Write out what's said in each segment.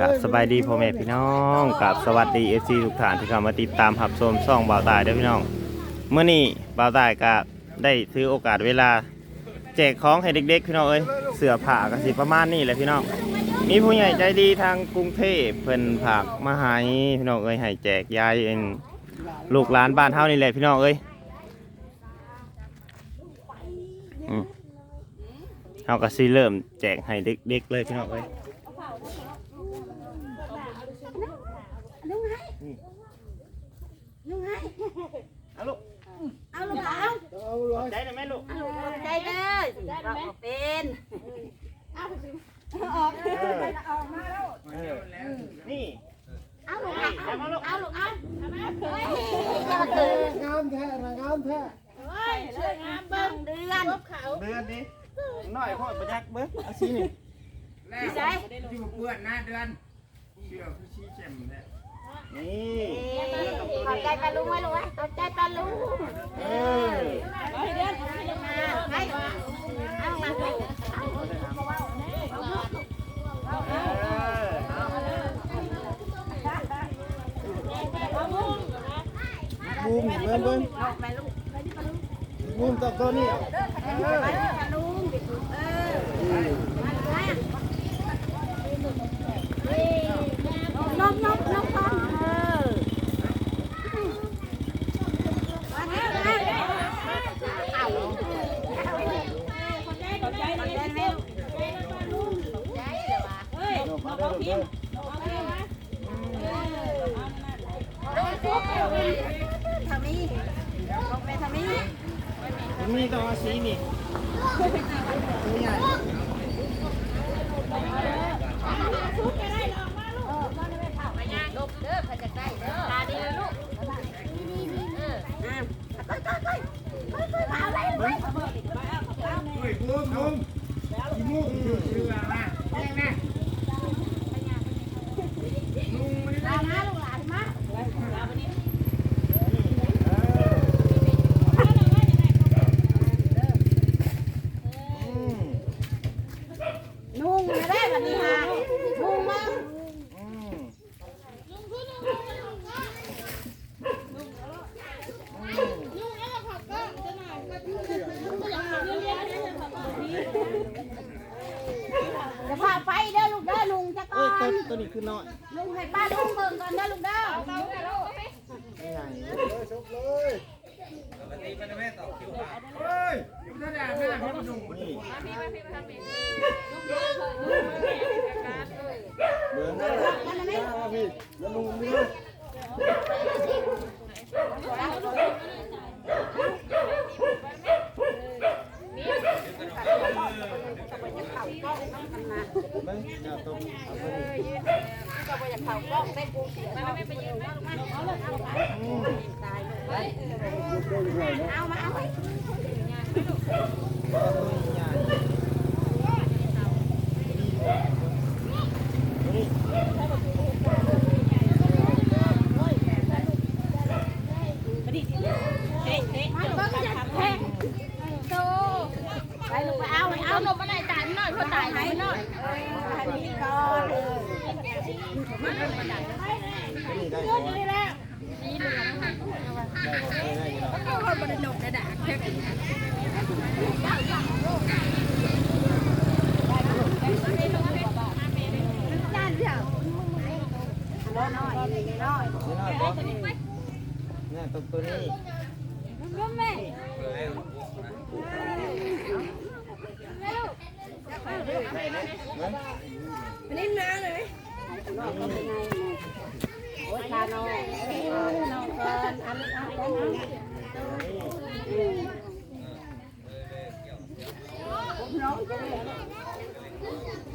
กับสบายดีพ่อแม่พี่น้องกับสวัสดีเอฟซีทุกท่านที่เข้ามาติดตามหับชมซ่องบ่าวตายด้อพี่น้องเมื่อนี้บ่าวตายก็ได้ถือโอกาสเวลา แจกของให้เด็กๆพี่น้องเอ้ยเสื้อผ้าก็สิประมาณนี้แหละพี่น้องมีผู้ใหญ่ใจดีทางกรุงเทพเพิ่นฝากมาให้พี่น้องเอ้ยให้แจกยายเองลูกหลานบ้านเฮานี่แหละพี่น้องเอ้ยอืมเฮาก็สิเริ่มแจกให้เด็กๆเลยพี่น้องเอ้ย ลุงให้ลุงให้ เอาลูกเอาลูกเอาใจหน่อยแม่ลูกเอาใจเลยเราเป็นนี่เอาลูกเอาเอามาลูกเอาลูกเอาเฮ้ยจะมาเกิดงามแท้นะงามแท้ช่วยงามเบิ้งเดือนเดือนดิน้อยพ่อประยักษ์เบิ้งเอาสีนี่พี่ใจที่มาเปื้อนหน้าเดือนเชื่อคือชี้เข็มแท้ นี่ขอบใจปลาลุงไว้ลุงไว้ขอบใจปลาลุงเออให้เดือนให้เอามาให้บูมเบิ้งเบิ้งไปลุงบูมตับตัวนี้ไปปลาลุงเออนมนมนมก่อนเออมาเถอะเอา มาได้เด้อทำนี้ลงไปทำนี้มันมีต้องเอาสีนี่นี่ไงตาดีเลยลูกอ่าไปไปไปไปไปมาอะไรไปเฮ้ยบูมบูมอีมูกอยู่เชื่อนะแน่แน่ลุงไม่ได้ ตามาลูกหลานมา อืม นุ่งมาได้วันนี้ฮะนุ่งมา อืม จะพาไปเด้อลูกเด้อลุงจะก่ เอ้ อย ตัวนตัวนี้คือน้อยลุงให้ป้าลุงเบิ่งก่อนเด้อลูกเด้อ นี่ไง เฮ้ยอยู่ท่าด่าหน้าพี่มันนุ่ง นี่เบิ้ง นั่นน่ะไหม พี่แล้วลุงนี่ เบิ้งอย่าตรงเอาตัวนี้ ก็บ่อยากเข้ากล้องได้กู เสียมาไม่ไปยืนมาเอาเลยเอาไป อืม ตายเลยเอามาเอาไป เอาตัวนี้ใหญ่นี่ มาเบิ่งจะแทงโตไปลูกไปเอาเอานมมาไหนตายหน่อยเพื่อตายให้หน่อยให้มีก่อนเลย ตัวนี้ได้ บ่ได้ได้อยู่แล้วจานเดียวน้อยน้อยน้อยนี่น้อยบ่เนี่ยตัวตัวนี้ก็แม่เบิ้งนี่น้าเลยน้องเป็นไงโอ้ยตาน้องน้องเกิน อันอันอันน้อง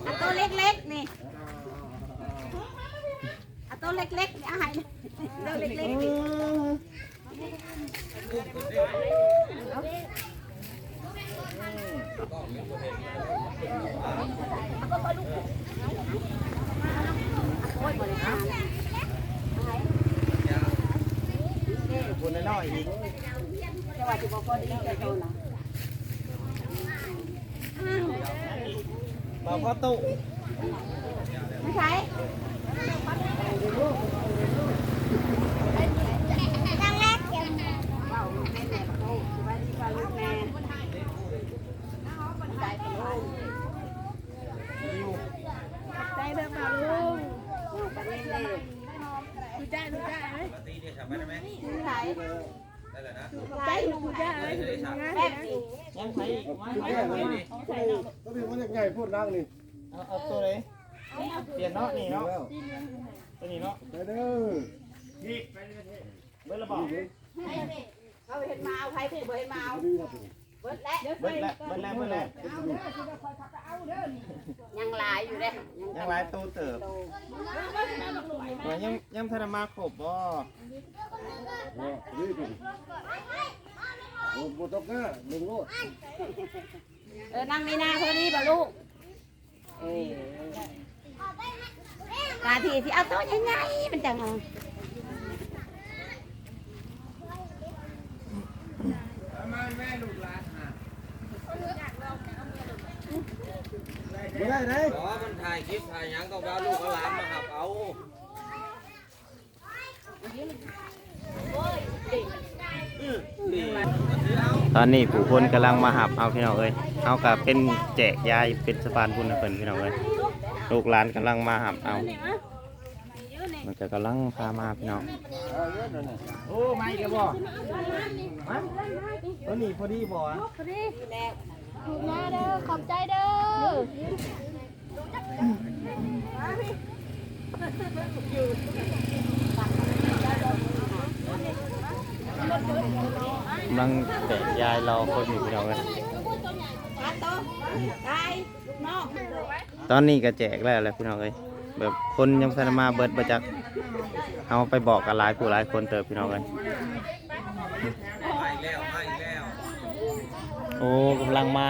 อันตัวเล็กๆนี่อันตัวเล็กๆนี่อาหารตัวเล็กๆนี่โอ้ยบริการ คนน้ อยๆอีกจะว่าจะบอกพอดีจะโดนนะบ่พอตู้แม่ไม่ใช่ตั้งแรกยังเบาแม่แม่โอ้สบายดีป่าลูกแม่ใจป่าลูกใจเด้อป่าลูกลูกป่าเล่นเลยดูใจดูใจไหมดูใจใจดูใจแม่สิ ยังใช้อีกไหมก็เป็นว่าจะไงพูดร่างนี่เอาเอาตัวเลยเปลี่ยนเนาะนี่เนาะตัวนี้เนาะไปเด้อไปเบิร์ดระบอกเอาเห็นมาเอาใครผิดบ่เห็นมาเอาดีครับเบิดแล้วเบิร์ดแล้วเบิร์ดแล้วเบิร์ดแล้วยังลายอยู่เลยยังลายตัวเติบยังยังธนมาครบ บ่ดีดีโอ้โหตกนะหนึ่งโลดเออนั่งนี่นาเท่านี้บ่ลูกเออกาทีที่เอาโต๊ะใหญ่ๆมันจังเอาไม่ได้ไหนบอกว่ามันถ่ายคลิปถ่ายหยังต้องเอาลูกเอาหลานมาหับเอา ตอนนี้ผู้คนกำลังมาหับเอาพี่น้องเอ้ยเอากับเป็นแจกยายเป็นสะพานบุญให้เพิ่นพี่น้องเอ้ยลูกหลานกำลังมาหับเอา มันก็กำลังพามาพี่น้องโอ้ไม่เดี๋ยวบ่ฮะตัวนี้พอดีบ่ถูกมาเด้อขอบใจเด้อ กำลังแจกยายรอคนอยู่พี่น้องเอ้ยมาโต๊ะได้ลูกน้องตอนนี้ก็แจกแล้วแหละพี่น้องเอ้ยแบบคนยังพนมาเบิดประจักเอาไปบอกกันหลายผู้หลายคนเติบพี่น้องเอ้ยโอ้กำลังมา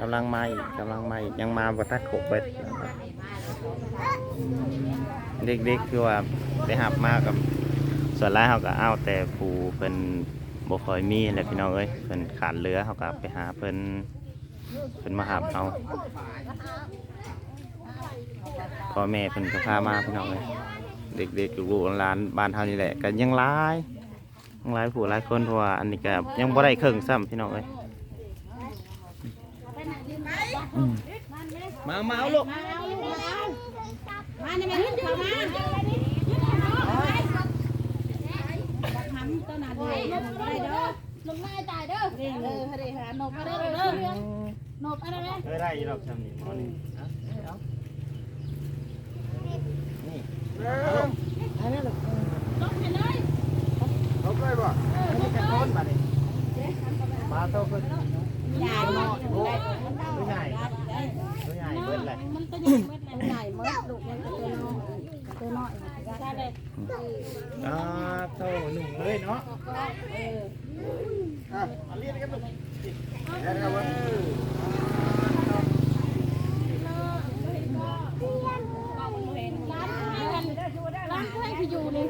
กำลังมาอีกกำลังมาอีกยังมาบ่ทักครบเบิดเด็กๆคือว่าไปหับมากกับ ส่วนหลายเขาก็เอาแต่ผูเพิ่นบ่คอยมีแหละพี่น้องเอ้ยเพิ่นขาดเรือเขาก็ไปหาเพิ่นเพิ่นมาหับเอาพ่อแม่เพิ่นก็พามาพี่น้องเอ้ยเด็กๆลูกๆหลานบ้านเฮานี่แหละก็ยังหลายยังหลายผู้หลายคนเพราะว่าอันนี้ก็ยังบ่ได้ครึ่งซ้ำพี่น้องเอ้ยมามาเอาลูกมาเอามาเอามานี่แม่ลูกเข้ามาทำต้ นนาดีได้เด้อลงหน้าจ่ายเด้อเร่เลยเร่งหาหนบมาเด้เด้อเด้ออหนบอะไรไหมเคยได้อยี่ดอกซ้ำนี่หมอนี่เอาเอานี่ลงไปเลยเขาใกล้ป่ะอันนี้กระต้นมาดิมาโตขึ้นใหญ่เนาะตัวใหญ่ตัวใหญ่เบิดเลยมันตัวใหญ่เม็ดเลย ใหญ่มากลูกมันตัวน้อยตัว น้อยได้เลยอ่าโตหนุ่มเลยเนาะเออเอาเรียนกันลูกแค่นั้นวะร้านร้านกล้วยที่อยู่นี่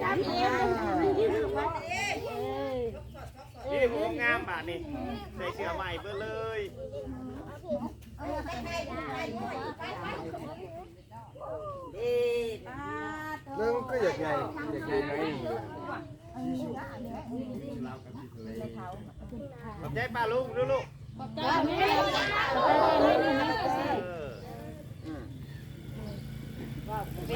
จ้าพี่เอ็มนี่ผมงามบาทนี่ใส่เสื้อใหม่เบิดเลย เอ๊ะมาเรื่งก็อยากใหญ่อยากใหญ่ไหนขอบใจป้าลุงดูลูกขอบใจแม่เออใ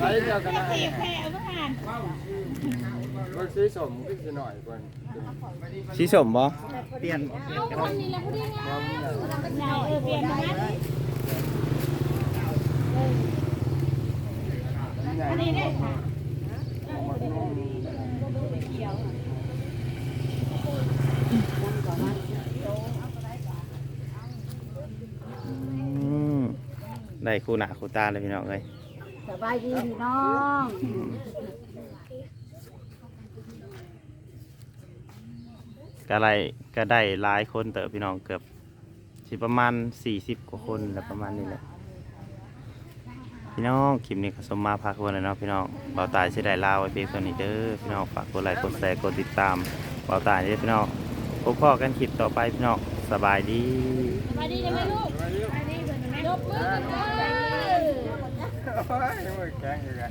ช้เดียวกันนะ มื่อวานมันสีสมขึ้นสิหน่อยก่อนสีสมบ่เปลี่ยนเปลี่ยนกันคนนี้แหละพอดีไงใหญ่เออเปลี่ยนมาใหญ่อันนี้ได้ค่ะอืมได้คู่หน้าคู่ตาเลยพี่น้องเลยสบายดีพี่น้อง ก็ได้ก็ได้หลายคนเติบพี่น้องเกือบสิประมาณ40กว่าคนแล้วประมาณนี้แหละพี่น้องคลิปนี้ก็สมมาพักวันเลยเนาะพี่น้องเบาตายสิได้ลาไว้เพียงเท่านี้เด้อพี่น้องฝากกดไลค์กดแชร์กดติดตามเบาตายเด้อพี่น้องพบพ่อกันคลิปต่อไปพี่น้องสสบายดีสบายดีใช่ไหมลูกอันนี้เป็นแม่ยกมือกันเลยโอ้ยแกงอยู่กัน